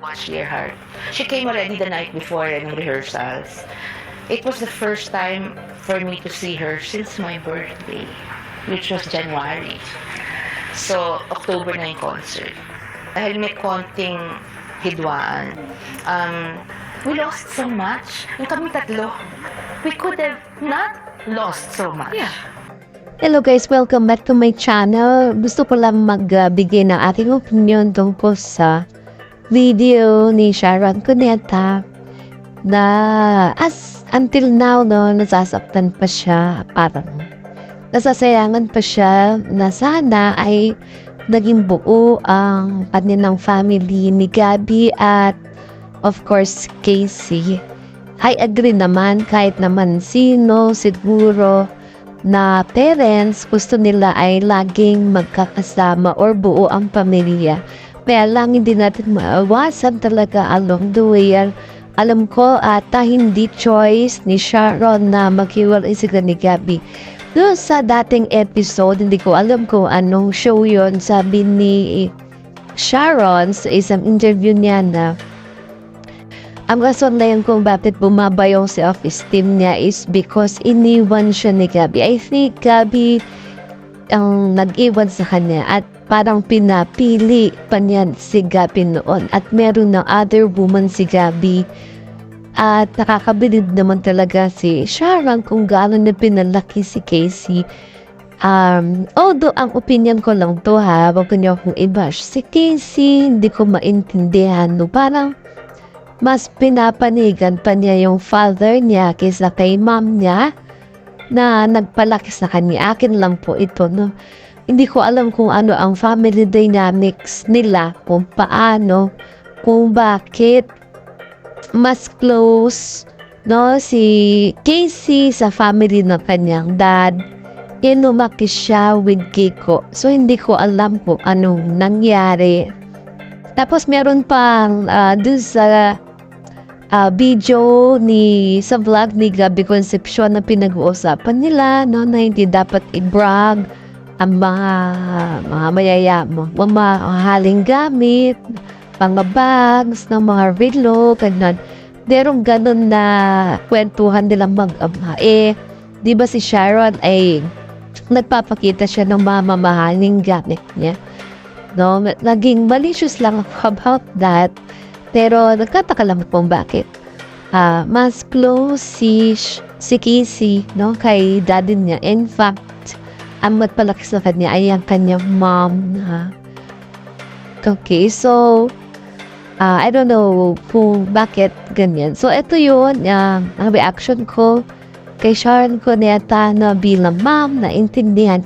Watch Dear Heart. She came already the night before in rehearsals. It was the first time for me to see her since my birthday, which was January. So, October na yung concert. Dahil may konting hidwaan. Um, we lost so much. Yung kami tatlo, we could have not lost so much. Yeah. Hello guys, welcome back to my channel. Gusto ko lang magbigay ng aking opinion tungkol sa video ni Sharon Cuneta na as until now no, nasasaktan pa siya, parang nasasayangan pa siya na sana ay naging buo ang kanilang family ni Gabby at of course Casey. I agree naman kahit naman sino siguro na parents gusto nila ay laging magkakasama or buo ang pamilya. Kaya lang hindi natin maawasan talaga along the way. Al- Alam ko ata hindi choice ni Sharon na maghiwalay sila ni Gabby. Doon sa dating episode, hindi ko alam kung anong show yon sabi ni Sharon sa isang interview niya na ang rason na yun kung bakit bumaba yung self-esteem niya is because iniwan siya ni Gabi. I think Gabi ang nag-iwan sa kanya at parang pinapili pa niya si Gabi noon at meron na other woman si Gabi at nakakabilib naman talaga si Sharon kung gaano na pinalaki si Casey. Um, although ang opinion ko lang to ha, wag niyo akong i-bash. Si Casey, hindi ko maintindihan. No? Parang mas pinapanigan pa niya yung father niya kaysa kay mom niya na nagpalaki sa kanya. Akin lang po ito, no? Hindi ko alam kung ano ang family dynamics nila, kung paano, kung bakit mas close, no, si Casey sa family ng kanyang dad. Inumaki siya with Kiko. So, hindi ko alam kung anong nangyari. Tapos, meron pang uh, dun sa ah, video ni sa vlog ni Gabi Concepcion na pinag-uusapan nila no na hindi dapat i-brag ang mga mga mayayamo, mga mahaling gamit, mga bags, ng mga relo, ganun. Merong ganun na kwentuhan nilang mag-ama. Eh, di ba si Sharon ay nagpapakita siya ng mga mamahaling gamit niya. No, naging malicious lang about that. Pero nagkataka lang kung bakit. Ah, mas close si, si Casey no, kay daddy niya. In fact, ang magpalaki sa kanya ay ang kanyang mom. Ha? Okay, so, ah, I don't know kung bakit ganyan. So, ito yun, ah, ang reaction ko kay Sharon Cuneta na bilang mom na intindihan